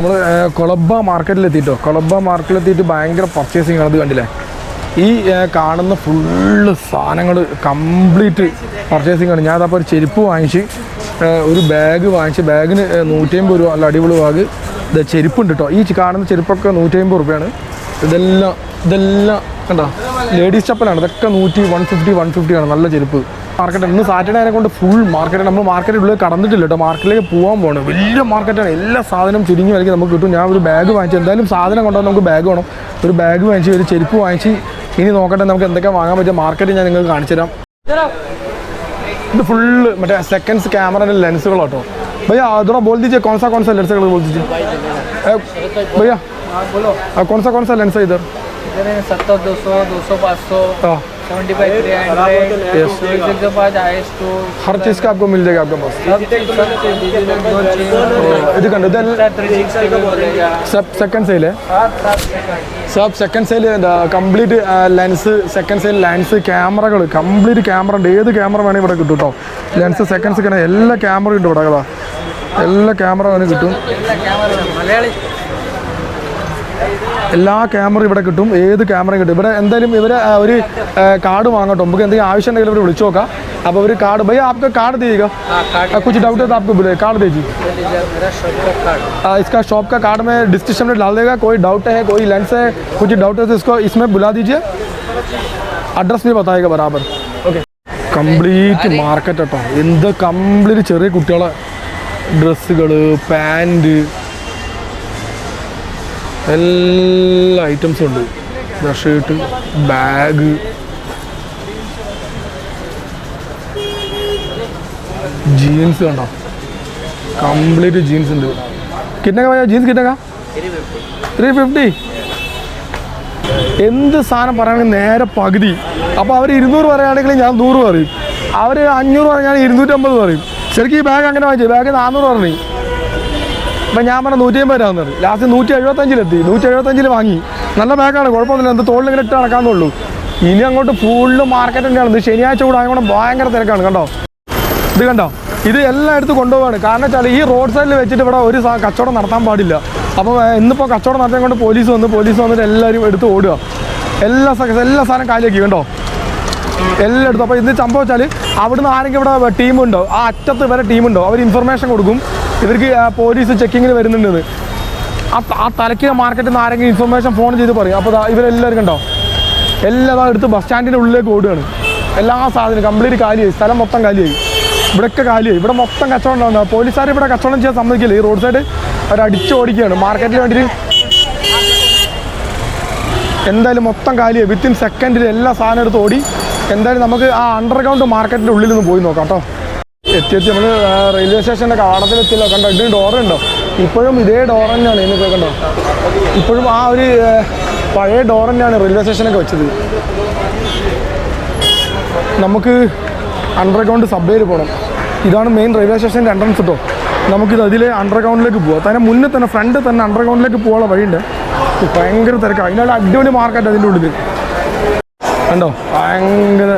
നമ്മൾ കൊളബ മാർക്കറ്റിലെത്തിയിട്ടോ കൊളബ മാർക്കറ്റിലെത്തിയിട്ട് ഭയങ്കര പർച്ചേസിങ് ആണ് കണ്ടില്ലേ? ഈ കാണുന്ന ഫുള്ള് സാധനങ്ങൾ കംപ്ലീറ്റ് പർച്ചേസിങ് ആണ്. ഞാൻ അതപ്പോൾ ഒരു ചെരുപ്പ് വാങ്ങിച്ച് ഒരു ബാഗ് വാങ്ങിച്ച് ബാഗിന് നൂറ്റി അമ്പത് രൂപ നല്ല അടിപൊളി ബാഗ് ഇത് ചെരുപ്പുണ്ട് കേട്ടോ ഈ കാണുന്ന ചെരുപ്പൊക്കെ നൂറ്റി രൂപയാണ്. ഇതെല്ലാം ഇതെല്ലാം കണ്ടോ? ലേഡീസ് ചപ്പലാണ് ഇതൊക്കെ നൂറ്റി വൺ ഫിഫ്റ്റി വൺ ഫിഫ്റ്റി ആണ്. നല്ല ചെരുപ്പ്. മാർക്കറ്റ് ഇന്ന് സാറ്റർഡേ ആയതിനെ കൊണ്ട് ഫുൾ മാർക്കറ്റ് നമ്മൾ മാർക്കറ്റിൽ ഉള്ളിൽ കടന്നിട്ടില്ല കേട്ടോ മാർക്കറ്റിലേക്ക് പോകാൻ പോകണം വലിയ മാർക്കറ്റാണ് എല്ലാ സാധനവും ചുരുങ്ങി വിലയ്ക്ക് നമുക്ക് കിട്ടും ഞാൻ ഒരു ബാഗ് വാങ്ങിച്ചു എന്തായാലും സാധനം കൊണ്ടുവന്ന് നമുക്ക് ബാഗ് വേണം ഒരു ബാഗ് വാങ്ങിച്ച് ഒരു ചെരുപ്പ് വാങ്ങിച്ച് ഇനി നോക്കട്ടെ നമുക്ക് എന്തൊക്കെ വാങ്ങാൻ പറ്റും മാർക്കറ്റ് ഞാൻ നിങ്ങൾക്ക് കാണിച്ചു തരാം ഇത് ഫുള്ള് മറ്റേ സെക്കൻഡ്സ് ക്യാമറയുടെ ലെൻസുകൾ കേട്ടോ भैया थोड़ा बोल दीजिए कौन सा कौन सा लेंस बोल दीजिए ए, भैया हाँ बोलो आ, कौन सा कौन सा लेंस है इधर इधर सत्तर दो सौ दो सौ पाँच सौ हाँ हर चीज़ का आपको मिल जाएगा आपके पास। सेकंड കണ്ടു sub second sale sub second sale complete lens second sale lens ക്യാമറകൾ കംപ്ലീറ്റ് ക്യാമറ ഉണ്ട്. ഏത് ക്യാമറ വേണമെങ്കിൽ ഇവിടെ കിട്ടും കേട്ടോ ലെൻസ് സെക്കൻഡ് സെക്കൻഡ് എല്ലാ ക്യാമറയും ഉണ്ട് ഇവിടെ കഥ. എല്ലാ ക്യാമറ വേണമെങ്കിൽ കിട്ടും. എല്ലാ ക്യാമറ ഇവിടെ കിട്ടും ഏത് ക്യാമറയും കിട്ടും ഇവിടെ എന്തായാലും ഇവരെ ആ, ഒരു കാർഡ് വാങ്ങട്ടോ നമുക്ക് എന്തെങ്കിലും ആവശ്യം ഉണ്ടെങ്കിൽ ഇവർ വിളിച്ചു നോക്കാം അപ്പോൾ ഒരു കാർഡ് ഭയ്യ आपका कार्ड दीजिएगा हाँ कार्ड आ, कुछ डाउट है तो आपको बोले कार्ड दीजिए ले लीजिए मेरा शॉप का कार्ड आ, इसका शॉप का कार्ड में डिस्क्रिप्शन में डाल देगा कोई डाउट है कोई लेंस है कुछ डाउट है तो इसको इसमें बुला दीजिए അഡ്രസ് भी बताएगा बराबर ഓക്കെ കംപ്ലീറ്റ് മാർക്കറ്റ് കേട്ടോ എന്ത് കംപ്ലീറ്റ് ചെറിയ കുട്ടികളെ ഡ്രസ്സുകൾ പാൻറ് എല്ലാ ഐറ്റംസും ഉണ്ട്. ഷർട്ട് ബാഗ് ജീൻസ് കണ്ടോ? കംപ്ലീറ്റ് ജീൻസ് ഉണ്ട്. കിട്ടക ഭയ ജീൻസ് കിട്ടക ത്രീ ഫിഫ്റ്റി എന്ത് സാധനം പറയുകയാണെങ്കിൽ നേരെ പകുതി. അപ്പോൾ അവർ ഇരുന്നൂറ് പറയുകയാണെങ്കിൽ ഞാൻ നൂറ് പറയും. അവർ അഞ്ഞൂറ് പറഞ്ഞാൽ ഇരുന്നൂറ്റമ്പത് പറയും. ശരിക്കും ഈ ബാഗ് അങ്ങനെ വാങ്ങിച്ചു? ബാഗ് നാനൂറ് പറഞ്ഞു. അപ്പം ഞാൻ പറഞ്ഞ നൂറ്റി അമ്പത് രൂപ തന്നത് ലാസ്റ്റ് നൂറ്റി എഴുപത്തഞ്ചിലെത്തി നൂറ്റി എഴുപത്തഞ്ചിൽ വാങ്ങി. നല്ല ബാഗാണ് കുഴപ്പമൊന്നുമില്ല. എന്ത് തോളിൽ ഇങ്ങനെ ഇട്ട് നടക്കാന്നുള്ളൂ. ഇനി അങ്ങോട്ട് ഫുള്ള് മാർക്കറ്റ് തന്നെയാണ്. ഇത് ശനിയാഴ്ച കൂടെ ആയതുകൊണ്ട് ഭയങ്കര തിരക്കാണ് കണ്ടോ? ഇത് കണ്ടോ? ഇത് എല്ലാം എടുത്ത് കൊണ്ടുപോവാണ്. കാരണം വെച്ചാൽ ഈ റോഡ് സൈഡിൽ വെച്ചിട്ട് ഇവിടെ ഒരു കച്ചവടം നടത്താൻ പാടില്ല. അപ്പോൾ ഇന്നിപ്പോൾ കച്ചവടം നടത്താൻ കൊണ്ട് പോലീസ് വന്ന് പോലീസ് വന്നിട്ട് എല്ലാവരും എടുത്ത് ഓടുക. എല്ലാ എല്ലാ സാധനം കാലിയാക്കി കണ്ടോ? എല്ലാം എടുത്തു. അപ്പോൾ ഇത് സംഭവം വെച്ചാൽ അവിടുന്ന് ആരെങ്കിലും ഇവിടെ ടീമുണ്ടോ? ആ അറ്റത്ത് വരെ ടീമുണ്ടോ? അവർ ഇൻഫർമേഷൻ കൊടുക്കും. ഇവർക്ക് പോലീസ് ചെക്കിങ്ങിന് വരുന്നുണ്ടെന്ന്. ആ ത- ആ തലക്കിലെ മാർക്കറ്റിൽ നിന്ന് ആരെങ്കിലും ഇൻഫർമേഷൻ ഫോൺ ചെയ്ത് പറയും. അപ്പോൾ ഇവരെല്ലാവരും കണ്ടോ? എല്ലാം എടുത്ത് ബസ് സ്റ്റാൻഡിന്റെ ഉള്ളിലേക്ക് ഓടുകയാണ്. എല്ലാ സാധനവും കംപ്ലീറ്റ് കാലിയായി. സ്ഥലം മൊത്തം കാലിയായി. ഇവിടെയൊക്കെ കാലിയായി. ഇവിടെ മൊത്തം കച്ചവടം ഉണ്ടാവും. പോലീസുകാർ ഇവിടെ കച്ചവടം ചെയ്യാൻ സമ്മതിക്കില്ല. ഈ റോഡ് സൈഡ് അവർ അടിച്ച് ഓടിക്കുകയാണ്. മാർക്കറ്റിന് വേണ്ടിയിട്ട് എന്തായാലും മൊത്തം കാലിയായി. വിത്തിൻ സെക്കൻഡിൽ എല്ലാ സാധനം എടുത്ത് ഓടി. എന്തായാലും നമുക്ക് ആ അണ്ടർഗ്രൗണ്ട് മാർക്കറ്റിന്റെ ഉള്ളിൽ നിന്ന് പോയി നോക്കാം കേട്ടോ. എത്തി എത്തി നമ്മൾ റെയിൽവേ സ്റ്റേഷന്റെ കാടത്തിലെത്തിയല്ലോ. കണ്ടോ ഇതിന് ഡോറുണ്ടോ ഇപ്പോഴും ഇതേ ഡോർ തന്നെയാണ്. ഇന്ന് കണ്ടോ? ഇപ്പോഴും ആ ഒരു പഴയ ഡോർ തന്നെയാണ് റെയിൽവേ സ്റ്റേഷനൊക്കെ വെച്ചത്. നമുക്ക് അണ്ടർഗ്രൗണ്ട് സബ്വേയിൽ പോകണം ഇതാണ് മെയിൻ റെയിൽവേ സ്റ്റേഷന്റെ എൻട്രൻസ് കേട്ടോ നമുക്കിത് അതിലെ അണ്ടർഗ്രൗണ്ടിലേക്ക് പോകാം തന്നെ മുന്നേ തന്നെ ഫ്രണ്ട് തന്നെ അണ്ടർഗ്രൗണ്ടിലേക്ക് പോകാനുള്ള വഴിയുണ്ട്. ഭയങ്കര തിരക്കാണ് അതിനുള്ള അടിപൊളി മാർക്കറ്റ് അതിന്റെ ഉള്ളിൽ കണ്ടോ? ഭയങ്കര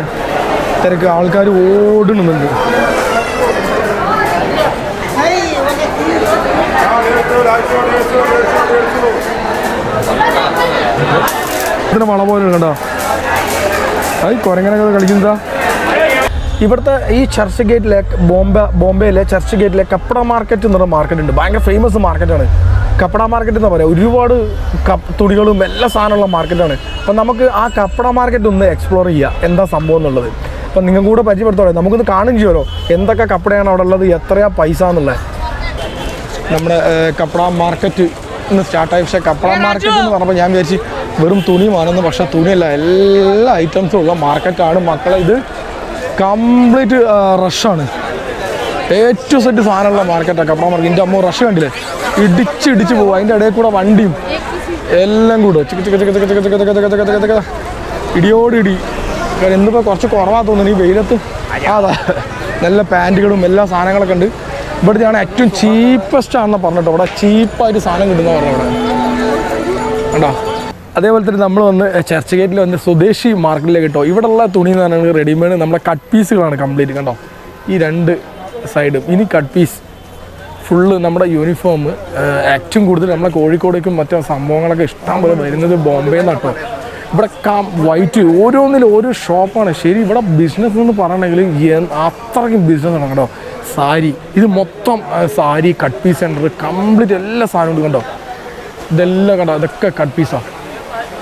തിരക്ക്. ആൾക്കാർ ഓടുന്നുണ്ട്. ഇതിന് മള പോലെ കണ്ടോ? അത് കുരങ്ങനൊക്കെ കളിക്കുന്നതാ. ഇവിടുത്തെ ഈ ചർച്ച് ഗേറ്റിലെ ബോംബെ ബോംബെയിലെ ചർച്ച് ഗേറ്റിലെ കപ്പട മാർക്കറ്റ് എന്ന് പറഞ്ഞ മാർക്കറ്റ് ഉണ്ട്. ഭയങ്കര ഫേമസ് മാർക്കറ്റാണ് കപ്പട മാർക്കറ്റ് എന്ന് പറയാം. ഒരുപാട് കപ്പ് തുണികളും എല്ലാ സാധനമുള്ള മാർക്കറ്റാണ് അപ്പം നമുക്ക് ആ കപ്പട മാർക്കറ്റ് ഒന്ന് എക്സ്പ്ലോർ ചെയ്യുക എന്താ സംഭവം എന്നുള്ളത്. അപ്പം നിങ്ങൾ കൂടെ പരിചയപ്പെടുത്തോളെ നമുക്കൊന്ന് കാണും ചെയ്യുമല്ലോ. എന്തൊക്കെ കപ്പടയാണ് അവിടെ ഉള്ളത്? എത്രയാ പൈസ എന്നുള്ളത്. നമ്മുടെ കപ്പട മാർക്കറ്റ് ഇന്ന് സ്റ്റാർട്ടായി പക്ഷേ കപ്പട മാർക്കറ്റ് എന്ന് പറഞ്ഞപ്പോൾ ഞാൻ വിചാരിച്ച് വെറും തുണി വാങ്ങുന്നു പക്ഷേ തുണിയല്ല എല്ലാ ഐറ്റംസും ഉള്ള മാർക്കറ്റാണ് മക്കളെ ഇത് കംപ്ലീറ്റ് റഷാണ് ഏറ്റവും സെറ്റ് സാധനമുള്ള മാർക്കറ്റാണ് കപ്പട മാർക്കറ്റ് എന്റെ അമ്മ റഷ് കണ്ടില്ലേ? ഇടിച്ച് ഇടിച്ച് പോകും അതിന്റെ ഇടയിൽ കൂടെ വണ്ടിയും എല്ലാം കൂടെ. ചിക്ക് ചിക്ക് ചിക്ക് ചിക്ക് ചിക്ക് ചിക്ക് ചിക്ക് ചിക്ക് ചിക്ക് ചിക്ക്. ഇടിയോട് ഇടി. കാരണം കുറച്ച് കുറവാ തോന്നുന്നു. ഈ വെയിലത്ത് അതാ. നല്ല പാന്റുകളും എല്ലാ സാധനങ്ങളൊക്കെ ഉണ്ട്. ഇവിടുത്തെയാണ് ഏറ്റവും ചീപ്പസ്റ്റ് ആണെന്ന് പറഞ്ഞിട്ടോ. ഇവിടെ ചീപ്പായിട്ട് സാധനം കിട്ടുന്ന പറഞ്ഞു ഇവിടെ. കണ്ടോ? അതേപോലെ തന്നെ നമ്മൾ വന്ന് ചർച്ച് ഗേറ്റിൽ വന്ന് സ്വദേശി മാർക്കറ്റിലേക്ക് കേട്ടോ ഇവിടെയുള്ള തുണി എന്ന് പറഞ്ഞാൽ റെഡിമെയ്ഡ് നമ്മുടെ കട്ട് പീസുകളാണ് കംപ്ലീറ്റ് കണ്ടോ? ഈ രണ്ട് സൈഡും ഇനി കട്ട് പീസ് ഫുള്ള് നമ്മുടെ യൂണിഫോം ഏറ്റവും കൂടുതൽ നമ്മളെ കോഴിക്കോടേക്കും മറ്റു സംഭവങ്ങളൊക്കെ ഇഷ്ടം പോലെ വരുന്നത് ബോംബെ നട്ടോ ഇവിടെ കാം വൈറ്റ് ഓരോന്നിലും ഓരോ ഷോപ്പാണ് ശരി ഇവിടെ ബിസിനസ് എന്ന് പറയണമെങ്കിൽ അത്രയ്ക്കും ബിസിനസ് ആണ് കേട്ടോ. സാരി ഇത് മൊത്തം sari cut piece centre complete എല്ലാ സാധനവും കണ്ടോ? ഇതെല്ലാം കണ്ടോ? ഇതൊക്കെ കട്ട് പീസാണ്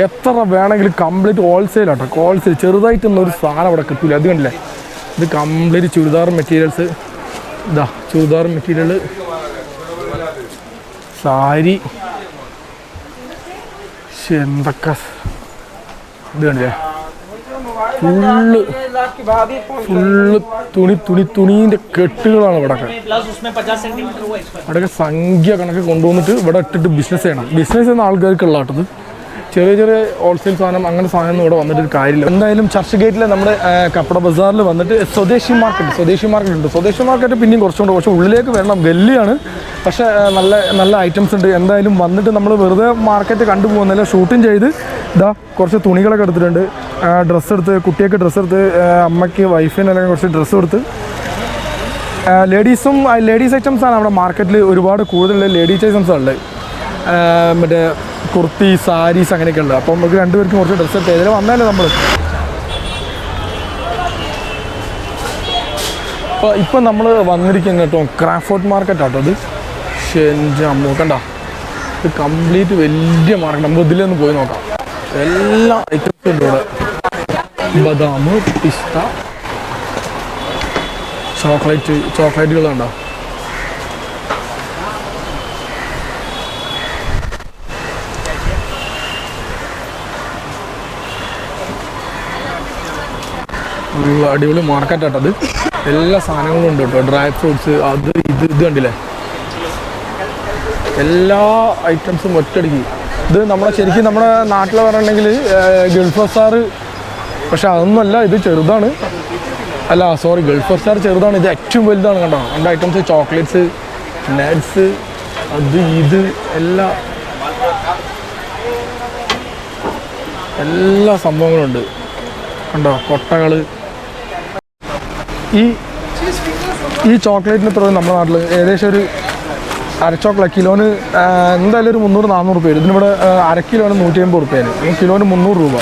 എത്ര വേണമെങ്കിലും കംപ്ലീറ്റ് ഹോൾസെയിൽ ആട്ടോ ഹോൾസെയിൽ ചെറുതായിട്ടൊന്നും ഒരു സാധനം അവിടെ കിട്ടില്ല അത് കണ്ടില്ലേ? ഇത് കംപ്ലീറ്റ് ചുരിദാർ മെറ്റീരിയൽസ് ഇതാ ചുരിദാർ മെറ്റീരിയൽ സാരി. എന്തൊക്കെ ഇതാണല്ലേ ഫുള്ള് ഫുള്ള് തുണി തുണി തുണീന്റെ കെട്ടുകളാണ് ഇവിടെ അവിടെ സംഖ്യ കണക്ക് കൊണ്ടുവന്നിട്ട് ഇവിടെ ഇട്ടിട്ട് ബിസിനസ് ചെയ്യണം. ബിസിനസ് ചെയ്യുന്ന ആൾക്കാർക്കുള്ള കേട്ടത്. ചെറിയ ചെറിയ ഹോൾസെയിൽ സാധനം അങ്ങനെ സാധനം ഇവിടെ വന്നിട്ട് ഒരു കാര്യമില്ല. എന്തായാലും ചർച്ച് ഗേറ്റിലെ നമ്മുടെ കപ്പട ബസാറിൽ വന്നിട്ട് സ്വദേശി മാർക്കറ്റ് സ്വദേശി മാർക്കറ്റ് ഉണ്ട്. സ്വദേശി മാർക്കറ്റ് പിന്നെയും കുറച്ചുകൊണ്ട് കുറച്ച് ഉള്ളിലേക്ക് വരണം. ഗല്ലിയാണ്. പക്ഷേ നല്ല നല്ല ഐറ്റംസ് ഉണ്ട്. എന്തായാലും വന്നിട്ട് നമ്മൾ വെറുതെ മാർക്കറ്റ് കണ്ടുപോകുന്നില്ല ഷൂട്ടിങ് ചെയ്ത് ഇതാ കുറച്ച് തുണികളൊക്കെ എടുത്തിട്ടുണ്ട്. ഡ്രസ്സ് എടുത്ത് കുട്ടിയൊക്കെ ഡ്രസ്സ് എടുത്ത് അമ്മയ്ക്ക് വൈഫിന് വൈഫിനെല്ലാം കുറച്ച് ഡ്രസ്സ് കൊടുത്ത്. ലേഡീസും ലേഡീസ് ഐറ്റംസ് ആണ് അവിടെ മാർക്കറ്റിൽ ഒരുപാട് കൂടുതലുള്ള ലേഡീസ് ഐറ്റംസ് ഉള്ളത്. മറ്റേ കുർത്തി സാരീസ് അങ്ങനെയൊക്കെ ഉണ്ട്. അപ്പോൾ നമുക്ക് രണ്ടുപേർക്കും കുറച്ച് ഡ്രസ്സ് എടുത്ത് ഇതിൽ വന്നാലേ നമ്മൾ അപ്പോൾ ഇപ്പം നമ്മൾ വന്നിരിക്കുന്ന കേട്ടോ ക്രാഫോർട്ട് മാർക്കറ്റ് ആട്ടോ ഇത് ശരി അമ്മ കണ്ട? ഇത് കംപ്ലീറ്റ് വലിയ മാർക്കറ്റ് നമുക്ക് ഇതിലൊന്ന് പോയി നോക്കാം. എല്ലാ ഐറ്റംസും ഉണ്ട് ഇവിടെ. ബദാം പിസ്ത ചോക്ലേറ്റ് ചോക്ലേറ്റുകളുണ്ടോ അടിപൊളി മാർക്കറ്റ് ആട്ടത് എല്ലാ സാധനങ്ങളും ഉണ്ട് കേട്ടോ. ഡ്രൈ ഫ്രൂട്ട്സ് അത് ഇത് ഇത് കണ്ടില്ലേ? എല്ലാ ഐറ്റംസും ഒറ്റടിക്ക് ഇത് നമ്മുടെ ശരിക്കും നമ്മുടെ നാട്ടിൽ പറയണമെങ്കിൽ ഗൾഫ് ബസാറ് പക്ഷെ അതൊന്നുമല്ല ഇത് ചെറുതാണ്. അല്ല സോറി ഗൾഫ് സ്റ്റാർ ചെറുതാണ്. ഇത് ഏറ്റവും വലുതാണ് കണ്ടോ? രണ്ട് ഐറ്റംസ് ചോക്ലേറ്റ്സ് നട്ട്സ് അത് ഇത് എല്ലാ എല്ലാ സംഭവങ്ങളും ഉണ്ട്. കണ്ടോ? കൊട്ടകൾ ഈ ഈ ചോക്ലേറ്റിന് തുടർന്ന് നമ്മുടെ നാട്ടിൽ ഏകദേശം ഒരു അര ചോക്ലേറ്റ് കിലോന് എന്തായാലും ഒരു മുന്നൂറ് നാനൂറ് രൂപ വരും ഇതിനിവിടെ അര കിലോന് നൂറ്റി അമ്പത് റുപ്യാണ് കിലോന് മുന്നൂറ് രൂപ.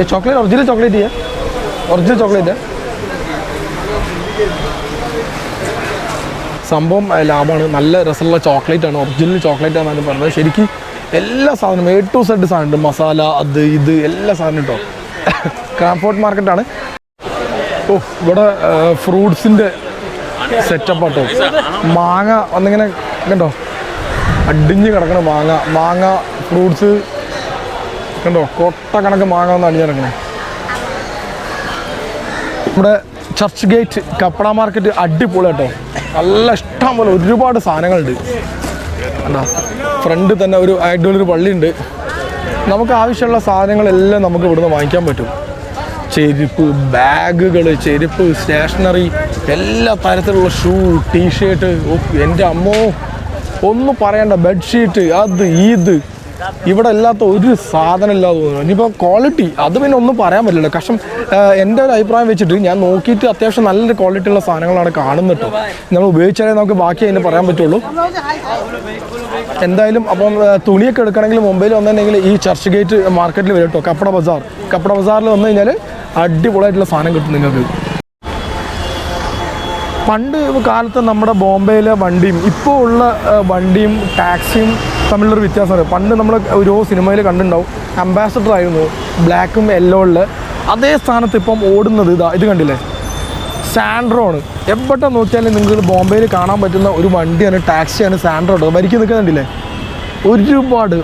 ഈ ചോക്ലേറ്റ് ഒറിജിനൽ ചോക്ലേറ്റ് ചെയ്യാം ഒറിജിനൽ ചോക്ലേറ്റ് സംഭവം ലാഭമാണ്. നല്ല രസമുള്ള ചോക്ലേറ്റ് ആണ്. ഒറിജിനൽ ചോക്ലേറ്റ് ആണെന്ന് പറഞ്ഞത്. ശരിക്കും എല്ലാ സാധനവും എ ടു സെഡ് സാധനം മസാല അത് ഇത് എല്ലാ സാധനം കേട്ടോ ക്രാഫോർട്ട് മാർക്കറ്റാണ് ഓ ഇവിടെ ഫ്രൂട്ട്സിന്റെ സെറ്റപ്പ് ആട്ടോ. മാങ്ങ ഒന്നിങ്ങനെ കണ്ടോ? അടിഞ്ഞ് കിടക്കണ മാങ്ങ. മാങ്ങ ഫ്രൂട്ട്സ് കണ്ടോ? കൊട്ട കണക്ക് മാങ്ങ ഒന്ന് അടിഞ്ഞ് കിടക്കണേ. നമ്മുടെ ചർച്ച് ഗേറ്റ് കപ്പട മാർക്കറ്റ് അടിപൊളി കേട്ടോ നല്ല ഇഷ്ടം പോലെ ഒരുപാട് സാധനങ്ങളുണ്ട്. കണ്ടോ? ഫ്രണ്ട് തന്നെ ഒരു അടിപൊളി പള്ളിയുണ്ട്. നമുക്ക് ആവശ്യമുള്ള സാധനങ്ങളെല്ലാം നമുക്ക് ഇവിടുന്ന് വാങ്ങിക്കാൻ പറ്റും. ചെരുപ്പ് ബാഗുകൾ ചെരുപ്പ് സ്റ്റേഷനറി എല്ലാ തരത്തിലുള്ള ഷൂ ടീഷർട്ട് എന്റെ അമ്മോ ഒന്നും പറയണ്ട ബെഡ്ഷീറ്റ് അത് ഇത്. ഇവിടെ ഇല്ലാത്ത ഒരു സാധനം ഇല്ലാതെ തോന്നുന്നു ഇനിയിപ്പോൾ ക്വാളിറ്റി അത് പിന്നെ ഒന്നും പറയാൻ പറ്റില്ല കഷം എന്റെ ഒരു അഭിപ്രായം വെച്ചിട്ട് ഞാൻ നോക്കിയിട്ട് അത്യാവശ്യം നല്ലൊരു ക്വാളിറ്റി ഉള്ള സാധനങ്ങളാണ് കാണുന്നത് നമ്മൾ ഉപയോഗിച്ചാലേ നമുക്ക് ബാക്കി അതിന് പറയാൻ പറ്റുള്ളൂ. എന്തായാലും അപ്പം തുണിയൊക്കെ എടുക്കണമെങ്കിൽ മുംബൈയിൽ വന്നിട്ടുണ്ടെങ്കിൽ ഈ ചർച്ച് ഗേറ്റ് മാർക്കറ്റിൽ വരും കേട്ടോ. കപ്പട ബസാർ. കപ്പട ബസാറിൽ വന്നു കഴിഞ്ഞാൽ അടിപൊളിയായിട്ടുള്ള സാധനം കിട്ടും നിങ്ങൾക്ക്. പണ്ട് കാലത്ത് നമ്മുടെ ബോംബെയിലെ വണ്ടിയും ഇപ്പോൾ ഉള്ള വണ്ടിയും ടാക്സിയും തമ്മിലൊരു വ്യത്യാസമാണ്. പണ്ട് നമ്മൾ ഒരു സിനിമയിൽ കണ്ടിട്ടുണ്ടാവും അംബാസഡർ ആയിരുന്നു ബ്ലാക്കും യെല്ലോ ഉള്ള. അതേ സ്ഥാനത്ത് ഇപ്പം ഓടുന്നത് ഇതാ ഇത് കണ്ടില്ലേ? സാൻഡ്രോ ആണ്. എവിടെ നോക്കിയാലും നിങ്ങൾ ബോംബെയിൽ കാണാൻ പറ്റുന്ന ഒരു വണ്ടിയാണ് ടാക്സിയാണ് സാൻഡ്രോ കേട്ടോ വരിക്ക് നിൽക്കുന്നുണ്ടില്ലേ ഒരുപാട്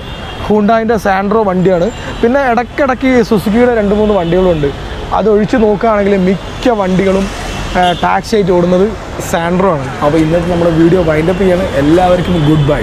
ഹുണ്ടായിന്റെ സാൻഡ്രോ വണ്ടിയാണ്. പിന്നെ ഇടയ്ക്കിടയ്ക്ക് സുസുക്കിയുടെ രണ്ട് മൂന്ന് വണ്ടികളുണ്ട്. അത് ഒഴിച്ച് നോക്കുകയാണെങ്കിൽ മിക്ക വണ്ടികളും ടാക്സി ആയിട്ട് ഓടുന്നത് സാൻഡ്രോ ആണ്. അപ്പോൾ ഇന്നത്തെ നമ്മുടെ വീഡിയോ വൈൻഡപ്പ് ചെയ്യാണ്. എല്ലാവർക്കും ഗുഡ് ബൈ